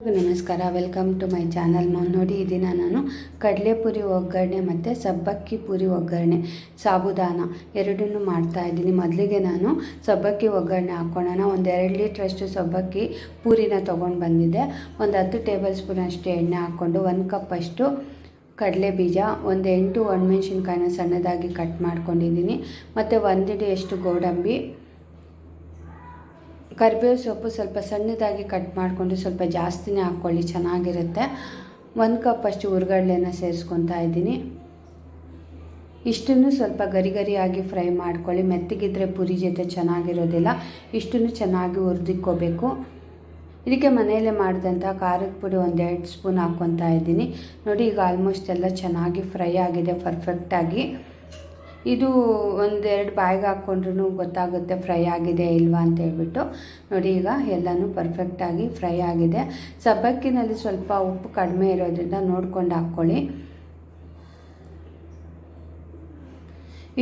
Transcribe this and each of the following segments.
ನಮಸ್ಕಾರ. Welcome to my channel. ನೋಡಿ ಈ ದಿನ ನಾನು ಕಡಲೆಪುರಿ ಒಗ್ಗರಣೆ ಮತ್ತು ಸಬ್ಬಕ್ಕಿ ಪುರಿ ಒಗ್ಗರಣೆ, ಸಾಬುದಾನ ಎರಡನ್ನೂ ಮಾಡ್ತಾ ಇದ್ದೀನಿ. ಮೊದಲಿಗೆ ನಾನು ಸಬ್ಬಕ್ಕಿ ಒಗ್ಗರಣೆ ಹಾಕ್ಕೊಳ್ಳೋಣ ಒಂದು ಎರಡು ಲೀಟ್ರಷ್ಟು ಸಬ್ಬಕ್ಕಿ ಪೂರಿನ ತೊಗೊಂಡು ಬಂದಿದ್ದೆ. ಒಂದು ಹತ್ತು ಟೇಬಲ್ ಸ್ಪೂನ್ ಅಷ್ಟು ಎಣ್ಣೆ ಹಾಕ್ಕೊಂಡು ಒಂದು ಕಪ್ಪಷ್ಟು ಕಡಲೆ ಬೀಜ, ಒಂದು ಎಂಟು ಒಣಮೆಣ್ಸಿನ್ಕಾಯಿನ ಸಣ್ಣದಾಗಿ ಕಟ್ ಮಾಡ್ಕೊಂಡಿದ್ದೀನಿ. ಮತ್ತು ಒಂದಿಡಿಯಷ್ಟು ಗೋಡಂಬಿ ಕರಿಬೇವು ಸೊಪ್ಪು ಸ್ವಲ್ಪ ಸಣ್ಣದಾಗಿ ಕಟ್ ಮಾಡಿಕೊಂಡು ಸ್ವಲ್ಪ ಜಾಸ್ತಿನೇ ಹಾಕ್ಕೊಳ್ಳಿ, ಚೆನ್ನಾಗಿರುತ್ತೆ. ಒಂದು ಕಪ್ ಅಷ್ಟು ಹುರ್ಗಡ್ಲೆನ ಸೇರಿಸ್ಕೊತಾ ಇದ್ದೀನಿ. ಇಷ್ಟನ್ನು ಸ್ವಲ್ಪ ಗರಿ ಗರಿಯಾಗಿ ಫ್ರೈ ಮಾಡ್ಕೊಳ್ಳಿ. ಮೆತ್ತಗಿದ್ರೆ ಪುರಿ ಜೊತೆ ಚೆನ್ನಾಗಿರೋದಿಲ್ಲ. ಇಷ್ಟನ್ನು ಚೆನ್ನಾಗಿ ಹುರಿದಿಕ್ಕೋಬೇಕು. ಇದಕ್ಕೆ ಮನೆಯಲ್ಲೇ ಮಾಡಿದಂಥ ಖಾರದ ಪುಡಿ ಒಂದೆರಡು ಸ್ಪೂನ್ ಹಾಕ್ಕೊತಾ ಇದ್ದೀನಿ. ನೋಡಿ, ಈಗ ಆಲ್ಮೋಸ್ಟ್ ಎಲ್ಲ ಚೆನ್ನಾಗಿ ಫ್ರೈ ಆಗಿದೆ ಪರ್ಫೆಕ್ಟಾಗಿ ಇದು ಒಂದೆರಡು ಬಾಯಿಗೆ ಹಾಕ್ಕೊಂಡ್ರೂ ಗೊತ್ತಾಗುತ್ತೆ ಫ್ರೈ ಆಗಿದೆ ಇಲ್ವಾ ಅಂತ ಹೇಳ್ಬಿಟ್ಟು. ನೋಡಿ ಈಗ ಎಲ್ಲನೂ ಪರ್ಫೆಕ್ಟಾಗಿ ಫ್ರೈ ಆಗಿದೆ. ಸಬ್ಬಕ್ಕಿನಲ್ಲಿ ಸ್ವಲ್ಪ ಉಪ್ಪು ಕಡಿಮೆ ಇರೋದ್ರಿಂದ ನೋಡ್ಕೊಂಡು ಹಾಕ್ಕೊಳ್ಳಿ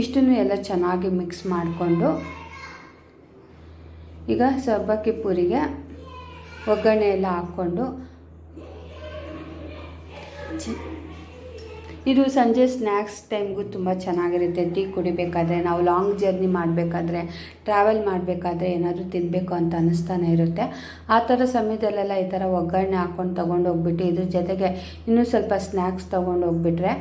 ಇಷ್ಟನ್ನು ಎಲ್ಲ ಚೆನ್ನಾಗಿ ಮಿಕ್ಸ್ ಮಾಡಿಕೊಂಡು. ಈಗ ಸಬ್ಬಕ್ಕಿ ಪೂರಿಗೆ ಒಗ್ಗರಣೆ ಎಲ್ಲ ಹಾಕ್ಕೊಂಡು. ಇದು ಸಂಜೆ ಸ್ನ್ಯಾಕ್ಸ್ ಟೈಮ್ಗೂ ತುಂಬ ಚೆನ್ನಾಗಿರುತ್ತೆ. ಟೀ ಕುಡಿಬೇಕಾದ್ರೆ, ನಾವು ಲಾಂಗ್ ಜರ್ನಿ ಮಾಡಬೇಕಾದ್ರೆ, ಟ್ರಾವೆಲ್ ಮಾಡಬೇಕಾದ್ರೆ ಏನಾದರೂ ತಿನ್ನಬೇಕು ಅಂತ ಅನ್ನಿಸ್ತಾನೆ ಇರುತ್ತೆ. ಆ ಥರ ಸಮಯದಲ್ಲೆಲ್ಲ ಈ ಥರ ಒಗ್ಗರಣೆ ಹಾಕ್ಕೊಂಡು ತೊಗೊಂಡು ಹೋಗ್ಬಿಟ್ಟು, ಇದ್ರ ಜೊತೆಗೆ ಇನ್ನೂ ಸ್ವಲ್ಪ ಸ್ನ್ಯಾಕ್ಸ್ ತೊಗೊಂಡು ಹೋಗ್ಬಿಟ್ರೆ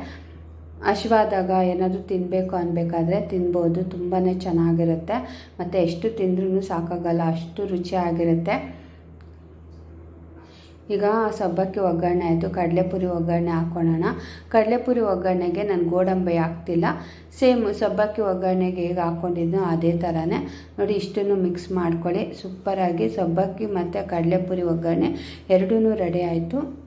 ಏನಾದರೂ ತಿನ್ನಬೇಕು ಅನ್ಬೇಕಾದ್ರೆ ತಿನ್ಬೋದು. ತುಂಬಾ ಚೆನ್ನಾಗಿರುತ್ತೆ. ಮತ್ತು ಎಷ್ಟು ತಿಂದ್ರೂ ಸಾಕಾಗಲ್ಲ. ಅಷ್ಟು ರುಚಿಯಾಗಿರುತ್ತೆ. ಈಗ ಸಬ್ಬಕ್ಕಿ ಒಗ್ಗರಣೆ ಆಯಿತು. ಕಡಲೆಪುರಿ ಒಗ್ಗರಣೆ ಹಾಕ್ಕೊಳ್ಳೋಣ ಕಡಲೆಪುರಿ ಒಗ್ಗರಣೆಗೆ ನಾನು ಗೋಡಂಬಿ ಹಾಕ್ತಿಲ್ಲ. ಸೇಮ್ ಸಬ್ಬಕ್ಕಿ ಒಗ್ಗರಣೆಗೆ ಹೇಗೆ ಹಾಕ್ಕೊಂಡಿದ್ನೋ ಅದೇ ಥರನೇ. ನೋಡಿ, ಇಷ್ಟನ್ನು ಮಿಕ್ಸ್ ಮಾಡ್ಕೊಳ್ಳಿ. ಸೂಪರಾಗಿ ಸಬ್ಬಕ್ಕಿ ಮತ್ತು ಕಡಲೆಪುರಿ ಒಗ್ಗರಣೆ ಎರಡೂ ರೆಡಿ ಆಯಿತು.